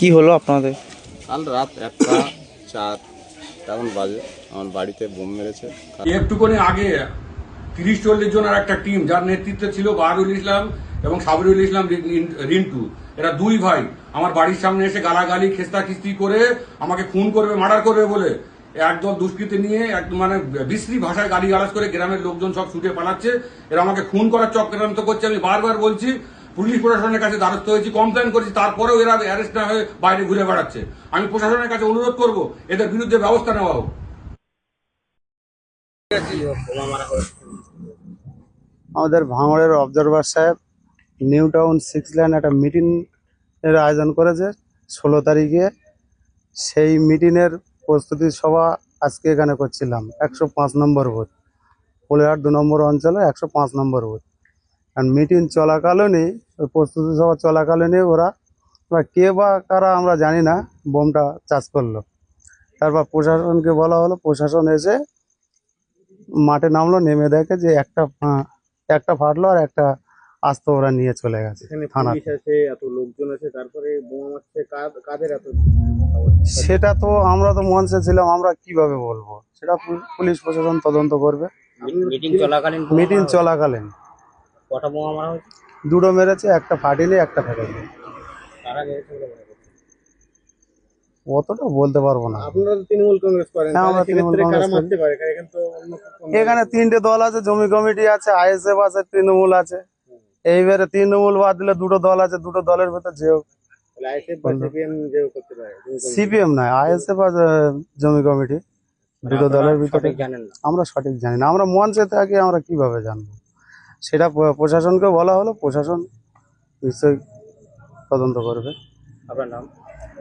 কি হলো আপনাদের? কাল রাত একটা চার তেমন বাজে। আমার বাড়িতে বোম মেরেছে। একটুখানি আগে তিরিশ চল্লিশ জনের একটা টিম যার নেতৃত্বে ছিল বাহারুল ইসলাম এবং সাবরুল ইসলাম রিন- রিন্টু। এরা দুই ভাই। আমার বাড়ির সামনে এসে গালাগালি খেস্তা খিস্তি করে আমাকে খুন করবে মার্ডার করবে বলে একদল দুষ্কৃতি নিয়ে এক মানে বিশ্রী ভাষায় গালি গালাজ করে গ্রামের লোকজন সব ছুটে পালাচ্ছে। এরা আমাকে খুন করার চক্রান্ত করছে। আমি বারবার বলছি পুলিশ প্রশাসনের কাছে দ্বারস্থ হয়েছি কমপ্লেন করেছি, তারপরেও এরা অ্যারেস্ট না হয়ে বাইরে ঘুরে বেড়াচ্ছে। আমি প্রশাসনের কাছে অনুরোধ করব, এদের বিরুদ্ধে ব্যবস্থা নেওয়া হোক। আমাদের ভাঙড়ের অবজারভার সাহেব নিউ টাউন সিক্স লাইন একটা মিটিং এর আয়োজন করেছে, ষোলো তারিখে। সেই মিটিংয়ের প্রস্তুতি সভা আজকে এখানে করছিলাম, একশো পাঁচ নম্বর বুথ পোলেহাট দু নম্বর অঞ্চলে একশো পাঁচ নম্বর বুথ আর মিটিং চলাকালীনই ওই প্রস্তুতি সভা চলাকালীনই ওরা বা কে বা কারা আমরা জানি না বোমটা চাষ করল। তারপর প্রশাসনকে বলা হলো প্রশাসন এসে মাঠে নামলো নেমে দেখে যে একটা একটা ফাটলো আর একটা আস্ত ওরা নিয়ে চলে গেছে থানা আছে এত লোকজন আছে তারপরে বোমা মারছে কাদের এত সেটা তো আমরা তো মঞ্চে ছিলাম আমরা কীভাবে বলব? সেটা পুলিশ প্রশাসন তদন্ত করবে। মিটিং চলাকালীন মিটিং চলাকালীন। কটা বোমা মারা হয়েছে? দুটো মেরেছে একটা ফাটিলে একটা মেরেছে বলে মনে করছে। অতটা বলতে পারব না। আপনারা তো তৃণমূল কংগ্রেস করেন হ্যাঁ, আমরা তাহলে সেক্ষেত্রে কারা কংগ্রেস মারতে পারে? এখানে তো অন্য কোনো- এখানে তিনটে দল আছে জমি কমিটি আছে আইএসএফ আছে তৃণমূল আছে। এইবারে তৃণমূল বাদ দিলে দুটো দল আছে দুটো দলের ভেতর যে তাহলে ISF বা CPM যেও করতে পারে তৃণমূল কংগ্রেস। সিপিএম নয় আইএসএফ আহ, জমি কমিটি। দুটো আপনারা দলের ভিতরে সঠিক জানেন না। আমরা সঠিক জানি না আমরা মঞ্চে থাকি আমরা কীভাবে জানব? সেটা প্রশাসনকে বলা হলো প্রশাসন নিশ্চয়ই তদন্ত করবে। আপনার নাম?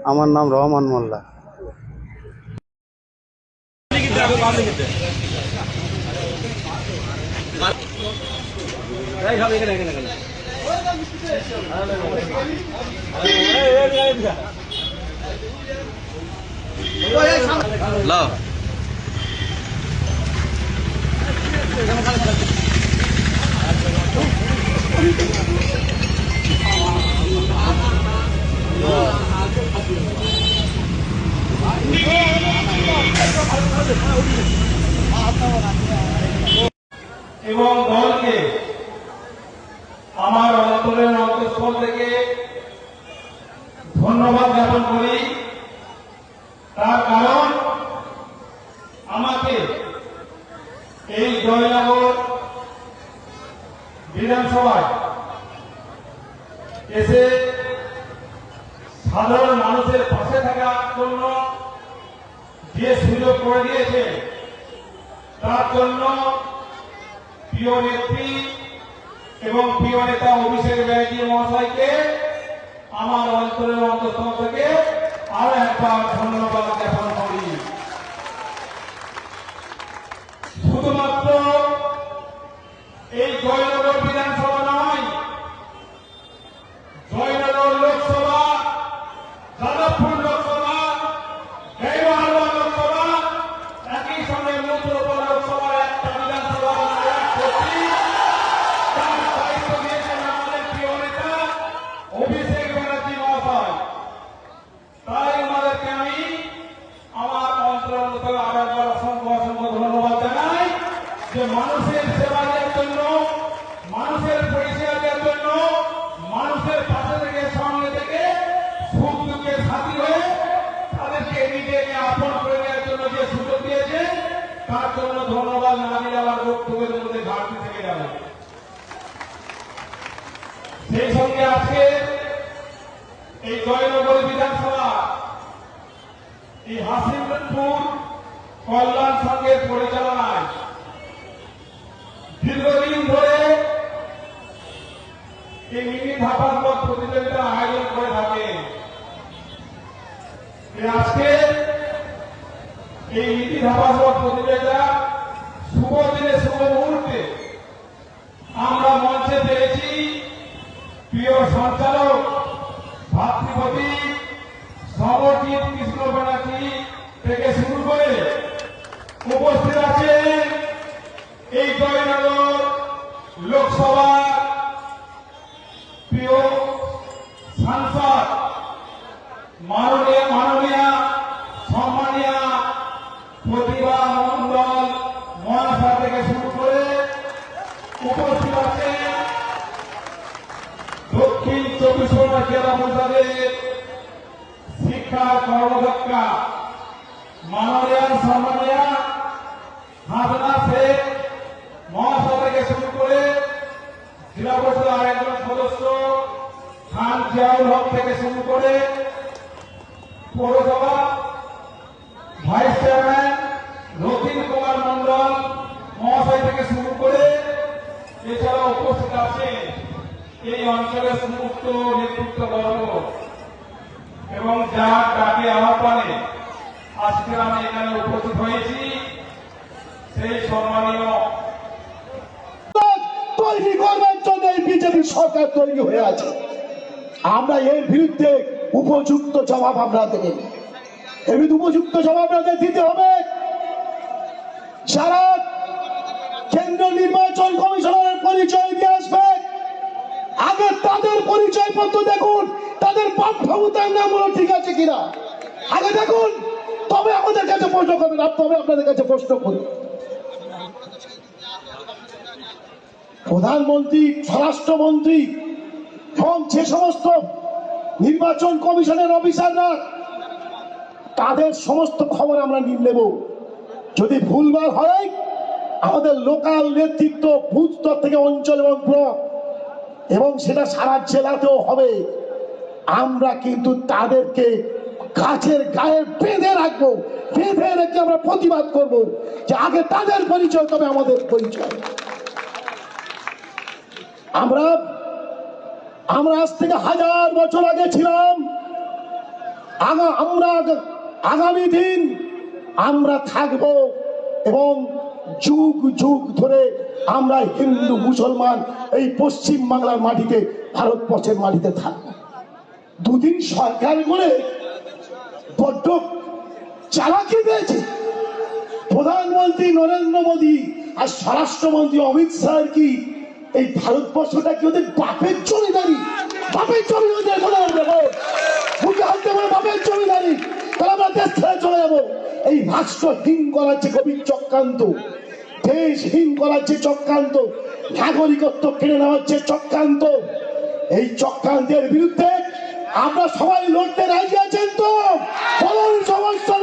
আমার নাম রহমান মোল্লা। এবং আমার অন্তরের অন্তঃস্থল থেকে ধন্যবাদ জ্ঞাপন করি। তার কারণ আমাকে এই জয়নগর বিধানসভায় এসে সাধারণ মানুষের পাশে থাকার জন্য যে সুযোগ করে দিয়েছে, তার জন্য প্রিয় নেত্রী এবং প্রিয় নেতা অভিষেক ব্যানার্জি মহাশয়কে আমার অঞ্চলের অন্তঃস্থল থেকে আরও একবার ধন্যবাদ জ্ঞাপন করি। শুধুমাত্র এই জয়নগর বিধানসভা তার জন্য ধন্যবাদ না দিলে বক্তব্যের মধ্যে ঘাটতি থেকে যাবে। সেই সঙ্গে আজকে এই জয়নগর বিধানসভা, এই হাসিমপুর কল্যাণ সংঘের পরিচালনায় দীর্ঘদিন ধরে এই মিনি ধাপাত্মক প্রতিযোগিতা আয়োজন করে থাকে এই আজকে এই মিনি ধাপাত্মক প্রতিযোগিতা শুভ দিনে শুভ মুহূর্তে আমরা মঞ্চে পেয়েছি প্রিয় সঞ্চালক, ভাতৃপতি সমজিৎ কৃষ্ণ ব্যানার্জি থেকে শুরু করে উপস্থিত আছেন এই জয়নগর লোকসভা প্রিয় সাংসদ মাননীয় সম্মানীয় প্রতিভা মন্ডল মহাশয় থেকে শুরু করে উপস্থিত আছেন দক্ষিণ চব্বিশ পরগনা জেলা পরিষদের শিক্ষা কর্মদক্ষা মাননীয় থেকে শুরু করে সদস্য খান জিয়াউল হক থেকে শুরু করে পৌরসভা, ভাইস কুমার মন্ডল মহাশয় থেকে শুরু করে এছাড়া উপস্থিত আছেন এই অঞ্চলের সমস্ত নেতৃত্ব বর্গ এবং যার ডাকে আহ্বানে আজকে আমি এখানে উপস্থিত হয়েছি, সেই সম্মানীয় বিজেপি সরকার তৈরি হয়ে আছে। আমরা এর বিরুদ্ধে উপযুক্ত জবাব আমরা দেবেন উপযুক্ত জবাব দিতে হবে, যারা কেন্দ্র নির্বাচন কমিশনের পরিচয় দিয়ে আসবে আগে তাদের পরিচয় পত্র দেখুন। তাদের পাঠ্যভূতার নামগুলো ঠিক আছে কিনা? আগে দেখুন, তবে আমাদের কাছে প্রশ্ন করবেন তবে আপনাদের কাছে প্রশ্ন করুন প্রধানমন্ত্রী, স্বরাষ্ট্রমন্ত্রী এবং যে সমস্ত নির্বাচন কমিশনের অফিসাররা, তাদের সমস্ত খবর আমরা নিয়ে নেব। যদি ভুলভাল হয়, আমাদের লোকাল নেতৃত্ব, বুথ থেকে অঞ্চল এবং ব্লক এবং সেটা সারা জেলাতেও হবে। আমরা কিন্তু তাদেরকে গাছের গায়ে বেঁধে রাখব, বেঁধে রেখে আমরা প্রতিবাদ করব যে আগে তাদের পরিচয়, তবে আমাদের পরিচয়। আমরা আমরা আজ থেকে হাজার বছর আগে ছিলাম। আমরা আগামী দিন আমরা থাকব এবং যুগ যুগ ধরে আমরা হিন্দু, মুসলমান এই পশ্চিম বাংলার মাটিতে, ভারতবর্ষের মাটিতে থাকব। দুদিন সরকার করে বড্ড চালাকি দিয়েছে। প্রধানমন্ত্রী নরেন্দ্র মোদী আর স্বরাষ্ট্রমন্ত্রী অমিত শাহ কি এই ভারতবর্ষটা কি ওদের বাপের জমিদারি? বাপের জমি ওদের মুখে হাতে বলে বাপের জমিদারি? তাহলে আমরা দেশ ছেড়ে চলে যাব। এই রাষ্ট্রহীন করার যে গভীর চক্রান্ত দেশহীন করার যে চক্রান্ত, নাগরিকত্ব কেড়ে নেওয়ার যে চক্রান্ত, এই চক্রান্তের বিরুদ্ধে আমরা সবাই লড়তে রাজি আছেন তো? বলুন সমস্যা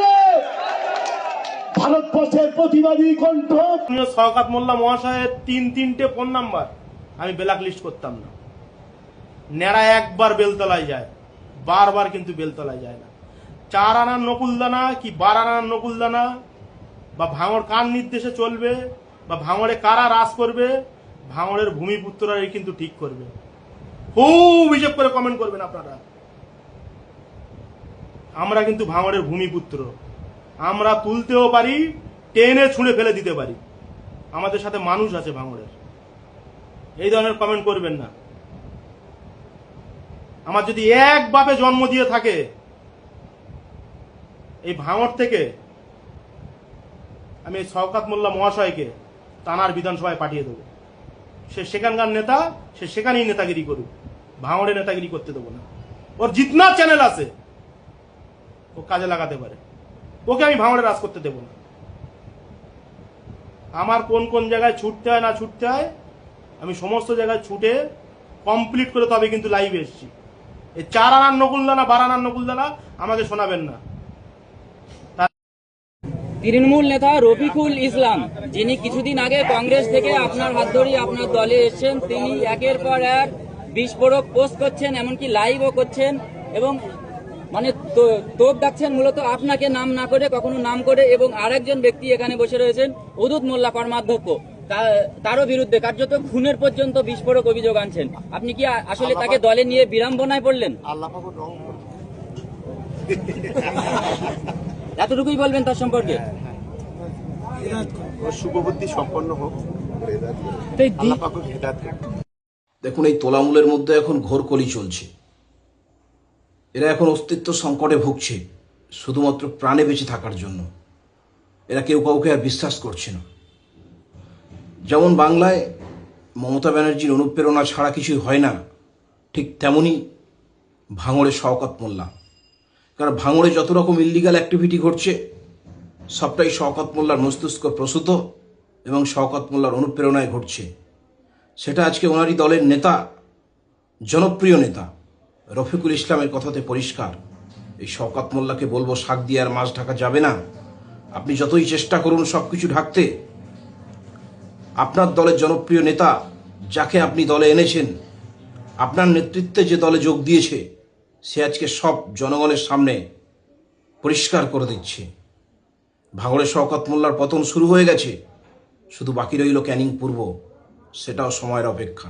ভারতবর্ষের প্রতিবাদী কণ্ঠ। মাননীয় মোল্লা মহাশয়ের তিন তিনটে ফোন নাম্বার আমি ব্ল্যাক লিস্ট করতাম না। ন্যাড়া একবার বেলতলায় যায়, বারবার কিন্তু বেলতলায় যায় না। চার আনার নকুলদানা কি বার আনার নকুলদানা বা ভাঙড় কার নির্দেশে চলবে, বা ভাঙড়ে কারা রাস করবে ভাঙড়ের ভূমিপুত্ররাই কিন্তু ঠিক করবে। খুব হিসেব করে কমেন্ট করবেন আপনারা। আমরা কিন্তু ভাঙড়ের ভূমিপুত্র। আমরা তুলতেও পারি, টেনে ছুঁড়ে ফেলে দিতে পারি। আমাদের সাথে মানুষ আছে ভাঙড়ের এই ধরনের কমেন্ট করবেন না। আমার যদি এক বাপে জন্ম দিয়ে থাকে, এই ভাঙড় থেকে আমি এই শওকাত মোল্লা মহাশয়কে তানার বিধানসভায় পাঠিয়ে দেবো। সে সেখানকার নেতা, সে সেখানেই নেতাগিরি করুক। ভাঙড়ে নেতাগিরি করতে দেবো না। ওর জিতনা চ্যানেল আছে। ও কাজে লাগাতে পারে। ওকে আমি ভাঙড়ে রাজ করতে দেবো না। আমার কোন কোন জায়গায় ছুটতে হয় না ছুটতে হয়, আমি সমস্ত জায়গায় ছুটে কমপ্লিট করে তবে কিন্তু লাইভে এসছি। এই চার আনার নকুলদানা, বার আনার নকুলদানা আমাকে শোনাবেন না। তৃণমূল নেতা রফিকুল ইসলাম যিনি কিছুদিন আগে কংগ্রেস থেকে আপনার হাত ধরেই আপনার দলে এসেছেন। তিনি একের পর এক বিস্ফোরক পোস্ট করছেন এমনকি লাইভও করছেন এবং মানে তো- তোপ ডাকছেন মূলত আপনাকে নাম না করে কখনো নাম করে এবং আরেকজন ব্যক্তি এখানে বসে রয়েছেন উদুত মোল্লা কর্মাধ্যক্ষ। তা- তারও বিরুদ্ধে কার্যত খুনের পর্যন্ত বিস্ফোরক অভিযোগ আনছেন। আপনি কি আসলে তাকে দলে নিয়ে বিড়ম্বনায় পড়লেন? এতটুকুই বলবেন তার সম্পর্কে? শুভবুদ্ধি সম্পন্ন হোক। আল্লাহ পাকের হেদায়েত হোক। দেখুন এই তোলামূলের মধ্যে এখন ঘোর কলি চলছে। এরা এখন অস্তিত্ব সংকটে ভুগছে শুধুমাত্র প্রাণে বেঁচে থাকার জন্য। এরা কেউ কাউকে আর বিশ্বাস করছে না। যেমন বাংলায় মমতা ব্যানার্জির অনুপ্রেরণা ছাড়া কিছুই হয় না ঠিক তেমনই ভাঙড়ে শওকত মোল্লা। কারণ ভাঙড়ে যত রকম ইল্লিগাল অ্যাক্টিভিটি ঘটছে, সবটাই শওকত মোল্লার মস্তিষ্ক প্রসূত এবং শওকত মোল্লার অনুপ্রেরণায় ঘটছে। সেটা আজকে ওনারই দলের নেতা, জনপ্রিয় নেতা, রফিকুল ইসলামের কথাতে পরিষ্কার। এই শওকত মোল্লাকে বলব, শাক দিয়ে আর মাছ ঢাকা যাবে না। আপনি যতই চেষ্টা করুন সব কিছু ঢাকতে, আপনার দলের জনপ্রিয় নেতা, যাকে আপনি দলে এনেছেন, আপনার নেতৃত্বে যে দলে যোগ দিয়েছে সে আজকে সব জনগণের সামনে পরিষ্কার করে দিচ্ছে। ভাঙড়ে শওকত মোল্লার পতন শুরু হয়ে গেছে, শুধু বাকি রইল ক্যানিং পূর্ব, সেটাও সময়ের অপেক্ষা।